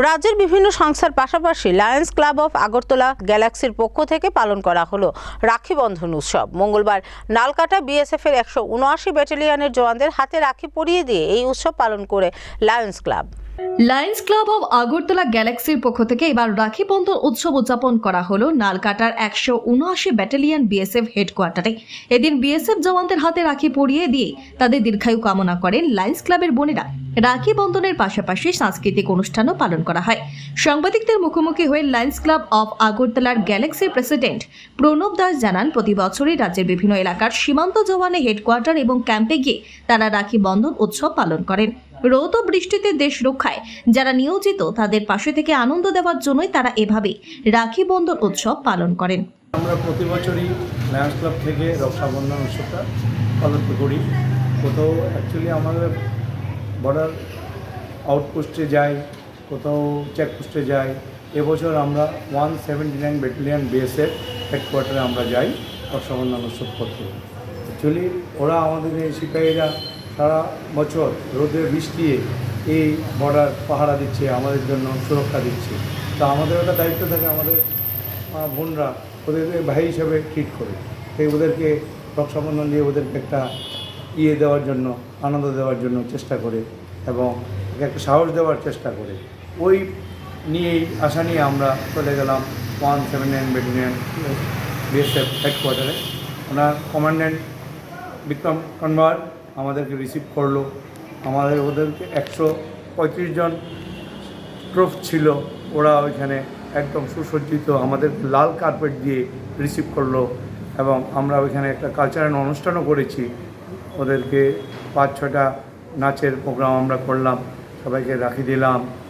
রাজ্যের বিভিন্ন সংস্থার পাশাপাশি লায়ন্স ক্লাব অফ আগরতলা গ্যালাক্সির পক্ষ থেকে পালন করা হলো রাখি বন্ধন উৎসব। মঙ্গলবার নালকাটা বিএসএফ এর একশো উনআশি ব্যাটালিয়নের জওয়ানদের হাতে রাখি পরিয়ে দিয়ে এই উৎসব পালন করে lions club lions club of Agartala গ্যালাক্সির পক্ষ থেকে এবার রাখি বন্ধন উৎসব উদযাপন করা হলো নালকাটার একশো উনআশি ব্যাটালিয়ন বিএসএফ হেডকোয়ার্টারে। এদিন বিএসএফ জওয়ানদের হাতে রাখি পরিয়ে দিয়ে তাদের দীর্ঘায়ু কামনা করেন লায়ন্স ক্লাবের বোনেরা। রাখি বন্ধনের পাশাপাশি সাংস্কৃতিক অনুষ্ঠানও পালন করা হয়। সাংবাদিকদের মুখোমুখি হয়ে লায়ন্স ক্লাব অব আগরতলার গ্যালাক্সির প্রেসিডেন্ট প্রণব দাস জানান, প্রতি বছরই রাজ্যের বিভিন্ন এলাকার সীমান্ত জওয়ানে হেডকোয়ার্টার এবং ক্যাম্পে গিয়ে তারা রাখি বন্ধন উৎসব পালন করেন। রৌদ ও বৃষ্টিতে দেশ রক্ষায়, যারা নিয়োজিত তাদের পাশে থেকে আনন্দ দেওয়ার জন্যই তারা এভাবে রাখি বন্ধন উৎসব পালন করেন। আমরা প্রতি বছরই লায়ন্স ক্লাব থেকে রক্ষাবন্ধন উৎসবটা পালন করি। কোথাও অ্যাকচুয়ালি আমাদের বর্ডার আউটপোস্টে যাই কোথাও চেকপোস্টে যাই এবছর আমরা one seventy nine battalion BSF হেডকোয়ার্টারে আমরা যাই রক্ষাবন্ধন উৎসব করতে অ্যাকচুয়ালি ওরা আমাদের এই সিপাহীরা সারা বছর রোদে বৃষ্টিয়ে এই বর্ডার পাহারা দিচ্ছে, আমাদের জন্য সুরক্ষা দিচ্ছে। তো আমাদের একটা দায়িত্ব থাকে, আমাদের বোনরা ওদেরকে ভাই হিসাবে ট্রিট করে। তাই ওদেরকে রক্ষাবন্ধন দিয়ে ওদেরকে একটা ইয়ে দেওয়ার জন্য, আনন্দ দেওয়ার জন্য চেষ্টা করে এবং একটা সাহস দেওয়ার চেষ্টা করে। ওই নিয়েই আশা নিয়ে আমরা চলে গেলাম one seven nine battalion BSF হেডকোয়ার্টারে। ওনার কমান্ড্যান্ট বিক্রম কনভার আমাদেরকে রিসিভ করল। আমাদের ওদেরকে একশো পঁয়ত্রিশ জন প্রুফ ছিল, ওরা ওইখানে একদম সুসজ্জিত আমাদের লাল কার্পেট দিয়ে রিসিভ করল এবং আমরা ওইখানে একটা কালচারাল অনুষ্ঠানও করেছি। ওদেরকে পাঁচ ছটা নাচের প্রোগ্রাম আমরা করলাম সবাইকে রাখি দিলাম।